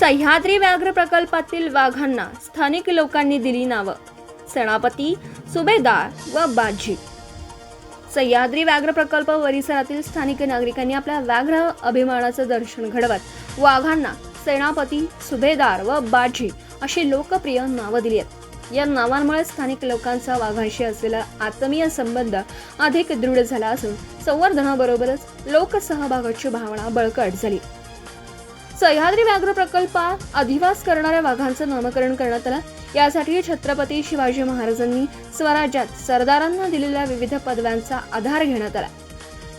सह्याद्री व्याघ्र प्रकल्पातील वाघांना स्थानिक लोकांनी दिली नावं. सेनापती सुभेदार व बाजी. सह्याद्री व्याघ्र प्रकल्प परिसरातील स्थानिक नागरिकांनी आपल्या व्याघ्र अभिमानाचं दर्शन घडवत वाघांना सेनापती सुभेदार व बाजी अशी लोकप्रिय नावं दिली आहेत. या नावांमुळे स्थानिक लोकांचा वाघांशी असलेला आत्मीय संबंध अधिक दृढ झाला असून संवर्धनाबरोबरच लोकसहभागाची भावना बळकट झाली. सह्याद्री व्याघ्र प्रकल्पात अधिवास करणाऱ्या वाघांचं नामकरण करण्यात आलं. यासाठी छत्रपती शिवाजी महाराजांनी स्वराज्यात सरदारांना दिलेल्या विविध पदव्यांचा आधार घेण्यात आला.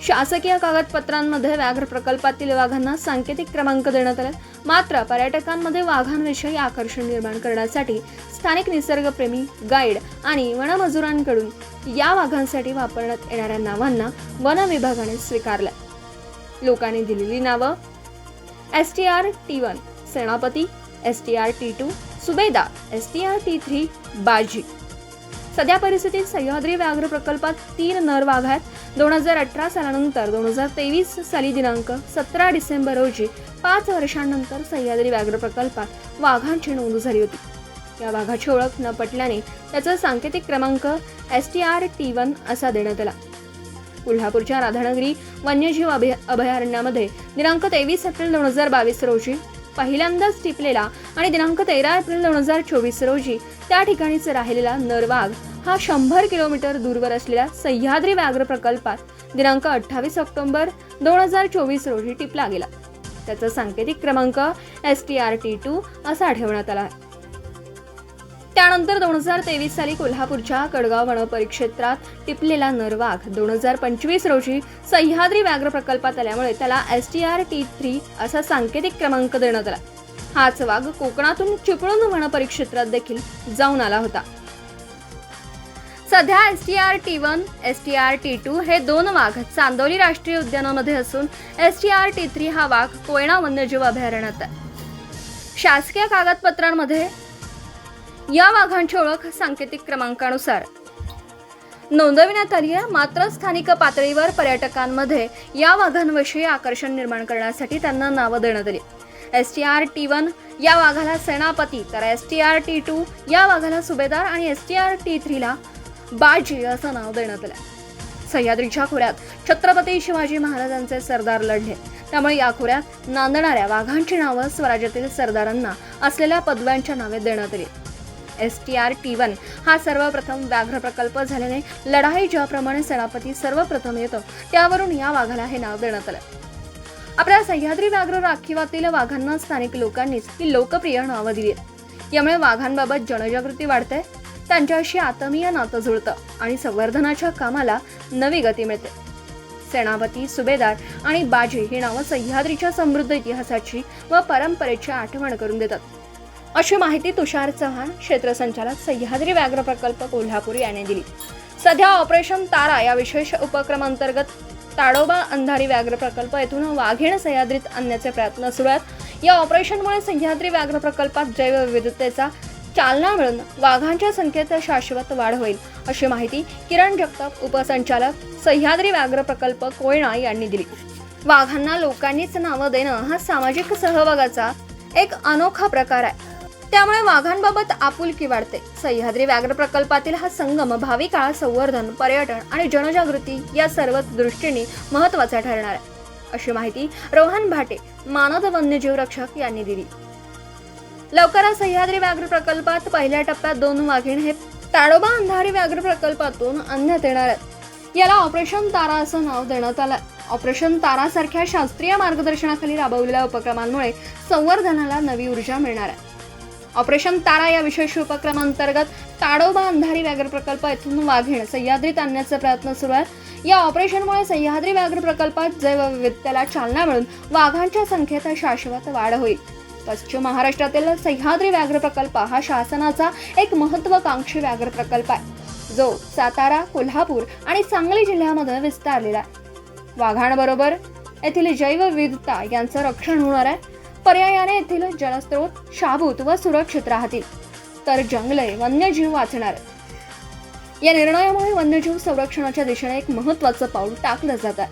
शासकीय कागदपत्रांमध्ये व्याघ्र प्रकल्पातील वाघांना सांकेतिक क्रमांक देण्यात आला. मात्र पर्यटकांमध्ये वाघांविषयी आकर्षण निर्माण करण्यासाठी स्थानिक निसर्गप्रेमी गाईड आणि वनमजुरांकडून या वाघांसाठी वापरण्यात येणाऱ्या नावांना वन विभागाने स्वीकारलं. लोकांनी दिलेली नावं S T R T one सेनापती S T R T two सुबेदार S T R T three बाजी. सध्या परिस्थितीत सह्याद्री व्याघ्र प्रकल्पात तीन नर वाघ आहेत. दोन हजार अठरा सालानंतर दोन हजार तेवीस साली दिनांक सतरा डिसेंबर रोजी पाच वर्षांनंतर सह्याद्री व्याघ्र प्रकल्पात वाघांची नोंद झाली होती. या वाघाची ओळख न पटल्याने त्याचा सांकेतिक क्रमांक S T R T one असा देण्यात आला. कोल्हापूरच्या राधानगरी वन्यजीव अभय अभयारण्यामध्ये दिनांक तेवीस एप्रिल दोन हजार बावीस रोजी पहिल्यांदाच टिपलेला आणि दिनांक तेरा एप्रिल दोन हजार चोवीस रोजी त्या ठिकाणीच राहिलेला नरवाघ हा शंभर किलोमीटर दूरवर असलेल्या सह्याद्री व्याघ्र प्रकल्पात दिनांक अठ्ठावीस ऑक्टोबर दोन हजार चोवीस रोजी टिपला गेला. त्याचा सांकेतिक क्रमांक S T R T two असा ठेवण्यात आला आहे. त्यानंतर दोन हजार तेवीस साली कोल्हापूरच्या कडगाव वन परिक्षेत्रात टिपलेला नरवाघ दोन हजार पंचवीस रोजी सह्याद्री व्याघ्र प्रकल्पात आल्यामुळे त्याला S T R T three असा सांकेतिक क्रमांक देण्यात आला. हाच वाघ कोकणातून चिपळूण वन परिक्षेत्रात देखील जाऊन आला होता. सध्या S T R T one S T R T two हे दोन वाघ चांदोली राष्ट्रीय उद्यानामध्ये असून S T R T three हा वाघ कोयना वन्यजीव अभयारण्यात आहे. शासकीय कागदपत्रांमध्ये या वाघांची ओळख सांकेतिक क्रमांकानुसार. नोंदविण्यात आली आहे मात्र स्थानिक पातळीवर पर्यटकांमध्ये या वाघांविषयी आकर्षण निर्माण करण्यासाठी त्यांना नावं देण्यात आली. S T R T one या वाघाला सेनापती तर S T R T two या वाघाला सुभेदार आणि एस टी आर टी थ्रीला बाजी असं नाव देण्यात आलं. सह्याद्रीच्या खोऱ्यात छत्रपती शिवाजी महाराजांचे सरदार लढले. त्यामुळे या खोऱ्यात नांदणाऱ्या वाघांची नावं स्वराज्यातील सरदारांना असलेल्या पदव्यांच्या नावे देण्यात आली. S T R T one. हा सर्वप्रथम व्याघ्र प्रकल्प झाल्याने लढाई ज्याप्रमाणे सेनापती सर्वप्रथम येतं त्यावरून या वाघाला हे नाव देण्यात आलं. आपल्या सह्याद्री व्याघ्र राखीवातील वाघांना स्थानिक लोकांनीच ही लोकप्रिय नावं दिली. आहेत यामुळे वाघांबाबत जनजागृती वाढते त्यांच्याशी आत्मीय नातं जुळतं आणि संवर्धनाच्या कामाला नवी गती मिळते. सेनापती सुभेदार आणि बाजी ही नावं सह्याद्रीच्या समृद्ध इतिहासाची व परंपरेची आठवण करून देतात. अशी माहिती तुषार चव्हाण क्षेत्रसंचालक सह्याद्री व्याघ्र प्रकल्प कोल्हापूर याने दिली. सध्या ऑपरेशन तारा या विशेष उपक्रमांतर्गत ताडोबा अंधारी व्याघ्र प्रकल्प येथून वाघीण सह्याद्रीत आणण्याचे प्रयत्न सुरू आहेत. या ऑपरेशनमुळे सह्याद्री व्याघ्र प्रकल्पात जैवविविधतेचा चालना मिळून वाघांच्या संख्येत शाश्वत वाढ होईल अशी माहिती किरण जगताप उपसंचालक सह्याद्री व्याघ्र प्रकल्प कोयना यांनी दिली. वाघांना लोकांनीच नावं देणं हा सामाजिक सहभागाचा एक अनोखा प्रकार आहे. त्यामुळे वाघांबाबत आपुलकी वाढते. सह्याद्री व्याघ्र प्रकल्पातील हा संगम भावी काळात संवर्धन पर्यटन आणि जनजागृती या सर्व दृष्टीने महत्त्वाचा ठरणार आहे. अशी माहिती रोहन भाटे मानद वन्यजीव रक्षक यांनी दिली. लवकरच सह्याद्री व्याघ्र प्रकल्पात पहिल्या टप्प्यात दोन वाघीण हे ताडोबा अंधारी व्याघ्र प्रकल्पातून आणण्यात येणार आहेत. याला ऑपरेशन तारा असं नाव देण्यात आलं ऑपरेशन तारासारख्या शास्त्रीय मार्गदर्शनाखाली राबवलेल्या उपक्रमांमुळे संवर्धनाला नवी ऊर्जा मिळणार आहे. ऑपरेशन तारा या विशेष उपक्रमांतर्गत ताडोबा अंधारी व्याघ्र प्रकल्प येथून वाघीण सह्याद्रीत आणण्याचा प्रयत्न सुरू आहे. या ऑपरेशनमुळे सह्याद्री व्याघ्र प्रकल्पात जैवविविधतेला चालना मिळून वाघांच्या संख्येत शाश्वत वाढ होईल. पश्चिम महाराष्ट्रातील सह्याद्री व्याघ्र प्रकल्प हा शासनाचा एक महत्वाकांक्षी व्याघ्र प्रकल्प आहे. जो सातारा कोल्हापूर आणि सांगली जिल्ह्यामध्ये विस्तारलेला आहे. वाघांबरोबर येथील जैवविविधता यांचं रक्षण होणार आहे. पर्यायाने येथील जलस्रोत शाबूत व सुरक्षित राहतील. तर जंगले वन्यजीव वाचणार. या निर्णयामुळे वन्यजीव संरक्षणाच्या दिशेने एक महत्वाचं पाऊल टाकलं जात. आहे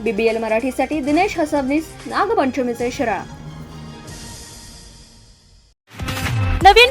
बीबीएल मराठीसाठी दिनेश हसबनीस नागपंचमीचे शिराळा.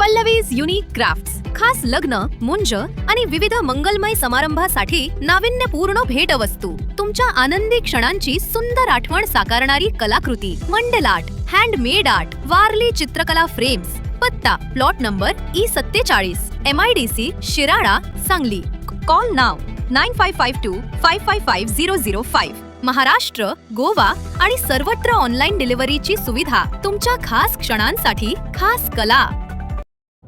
पल्लवीज युनिक क्राफ्ट्स खास लग्न मुंज आणि विविध मंगलमय समारंभासाठी नाविन्यपूर्ण भेटवस्तू. तुमच्या आनंदी क्षणांची सुंदर आठवण साकारणारी कलाकृती mandala art handmade art Warli चित्रकला फ्रेम्स पत्ता प्लॉट नंबर ई सत्तेचाळीस M I D C Shirala Sangli. Call now nine five five two five five five zero zero five Maharashtra Goa आणि सर्वत्र ऑनलाईन डिलिव्हरीची सुविधा तुमच्या खास क्षणांसाठी खास कला.